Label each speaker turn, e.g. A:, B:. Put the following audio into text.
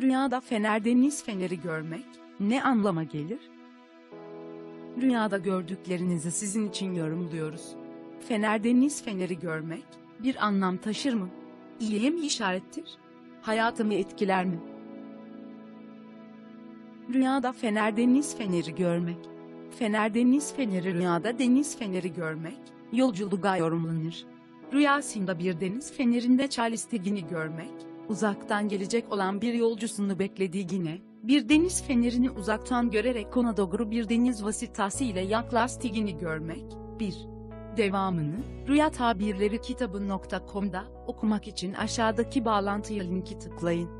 A: Rüyada fener deniz feneri görmek ne anlama gelir? Rüyada gördüklerinizi sizin için yorumluyoruz. Fener deniz feneri görmek bir anlam taşır mı? İyiye mi işarettir? Hayatımı etkiler mi? Rüyada fener deniz feneri görmek. Fener deniz feneri rüyada deniz feneri görmek, yolculuğa yorumlanır. Rüyasında bir deniz fenerinde Charlestigini görmek, uzaktan gelecek olan bir yolcusunu beklediğine, bir deniz fenerini uzaktan görerek ona doğru bir deniz vasıtası ile yaklaştığını görmek, 1. Devamını, Rüya Tabirleri kitabı.com'da okumak için aşağıdaki bağlantıya linki tıklayın.